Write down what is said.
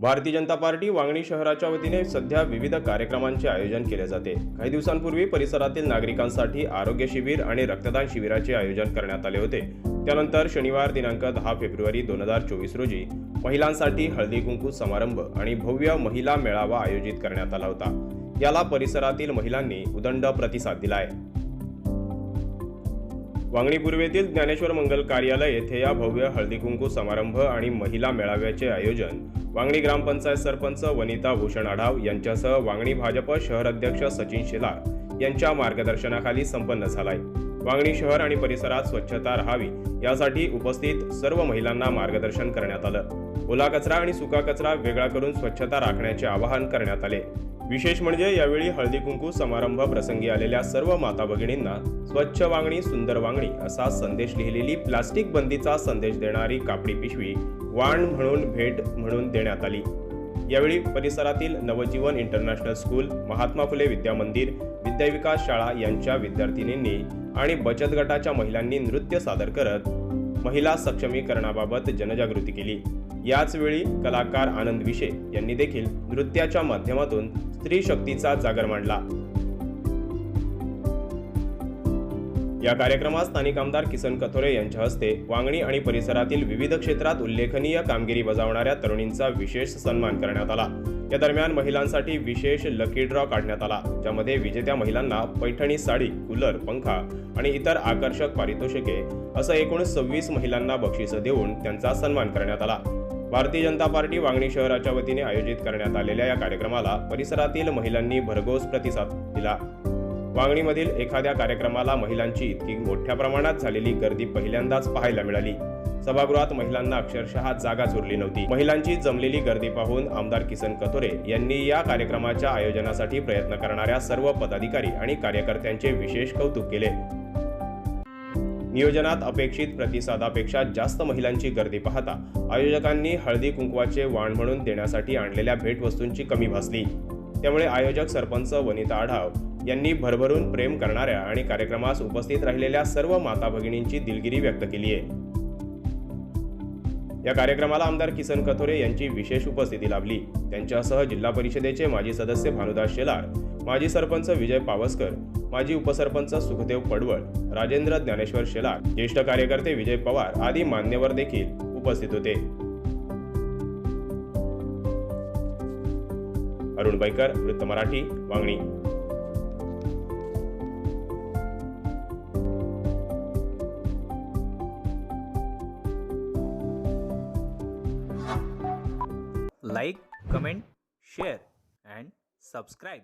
Bharatiya Janata party Vangani शहराच्या वतीने सध्या विविध कार्यक्रमांचे आयोजन केले जाते. काही दिवसांपूर्वी परिसरातील नागरिकांसाठी आरोग्य शिबिर आणि रक्तदान शिबिराचे आयोजन करण्यात आले होते. त्यानंतर शनिवार दिनांक दहा फेब्रुवारी दोन हजार चोवीस रोजी महिलांसाठी हळदी कुंकू समारंभ आणि भव्य महिला मेळावा आयोजित करण्यात आला होता. याला परिसरातील महिलांनी उदंड प्रतिसाद दिलाय. वांगणी पूर्वेतील ज्ञानेश्वर मंगल कार्यालय येथे या भव्य हळदीकुंकू समारंभ आणि महिला मेळाव्याचे आयोजन वांगणी ग्रामपंचायत सरपंच वनिता भूषण आढाव यांच्यासह वांगणी भाजप शहर अध्यक्ष सचिन शेलार यांच्या मार्गदर्शनाखाली संपन्न झालाय. वांगणी शहर आणि परिसरात स्वच्छता राहावी यासाठी उपस्थित सर्व महिलांना मार्गदर्शन करण्यात आलं. ओला कचरा आणि सुका कचरा वेगळा करून स्वच्छता राखण्याचे आवाहन करण्यात आले. विशेष म्हणजे यावेळी हळदी कुंकू समारंभाप्रसंगी आलेल्या सर्व माता भगिनींना स्वच्छ वांगणी सुंदर वांगणी असा संदेश लिहिलेली प्लास्टिक बंदीचा संदेश देणारी कापडी पिशवी वाण म्हणून भेट म्हणून देण्यात आली. यावेळी परिसरातील नवजीवन इंटरनॅशनल स्कूल महात्मा फुले विद्या मंदिर विद्याविकास शाळा यांच्या विद्यार्थिनींनी आणि बचत गटाच्या महिलांनी नृत्य सादर करत महिला सक्षमीकरणाबाबत जनजागृती केली. याचवेळी कलाकार आनंद विशे यांनी देखील नृत्याच्या माध्यमातून स्त्री शक्तीचा जागर मांडला. या कार्यक्रमात स्थानिक आमदार किसन कथोरे यांच्या हस्ते वांगणी आणि परिसरातील विविध क्षेत्रात उल्लेखनीय कामगिरी बजावणाऱ्या तरुणींचा विशेष सन्मान करण्यात आला. या दरम्यान महिलांसाठी विशेष लकी ड्रॉ काढण्यात आला ज्यामध्ये विजेत्या महिलांना पैठणी साडी कूलर पंखा आणि इतर आकर्षक पारितोषिके असं एकूण सव्वीस महिलांना बक्षिसं देऊन त्यांचा सन्मान करण्यात आला. भारतीय जनता पार्टी वांगणी शहराच्या वतीने आयोजित करण्यात आलेल्या या कार्यक्रमाला परिसरातील महिलांनी भरघोस प्रतिसाद दिला. वांगणीमधील एखाद्या कार्यक्रमाला महिलांची इतकी मोठ्या प्रमाणात झालेली गर्दी पहिल्यांदाच पाहायला मिळाली. सभागृहात महिलांना अक्षरशः जागा चुरली नव्हती. महिलांची जमलेली गर्दी पाहून आमदार किसन कथोरे यांनी या कार्यक्रमाच्या आयोजनासाठी प्रयत्न करणाऱ्या सर्व पदाधिकारी आणि कार्यकर्त्यांचे विशेष कौतुक केले. नियोजनात अपेक्षित प्रतिसादापेक्षा जास्त महिलांची गर्दी पाहता आयोजकांनी हळदी कुंकवाचे वाण म्हणून देण्यासाठी आणलेल्या भेटवस्तूंची कमी भासली. त्यामुळे आयोजक सरपंच वनिता आढाव यांनी भरभरून प्रेम करणाऱ्या आणि कार्यक्रमास उपस्थित राहिलेल्या सर्व माता भगिनींची दिलगिरी व्यक्त केली आहे. या कार्यक्रमाला आमदार किसन कथोरे यांची विशेष उपस्थिती लाभली. त्यांच्यासह जिल्हा परिषदेचे माजी सदस्य भानुदास शेलार माजी सरपंच विजय पावसकर माजी उपसरपंच सुखदेव पडवळ राजेंद्र ज्ञानेश्वर शेलार ज्येष्ठ कार्यकर्ते विजय पवार आदी मान्यवर देखील उपस्थित होते. अरुण बैकर वृत्त Marathi Vangani. Like comment share and subscribe.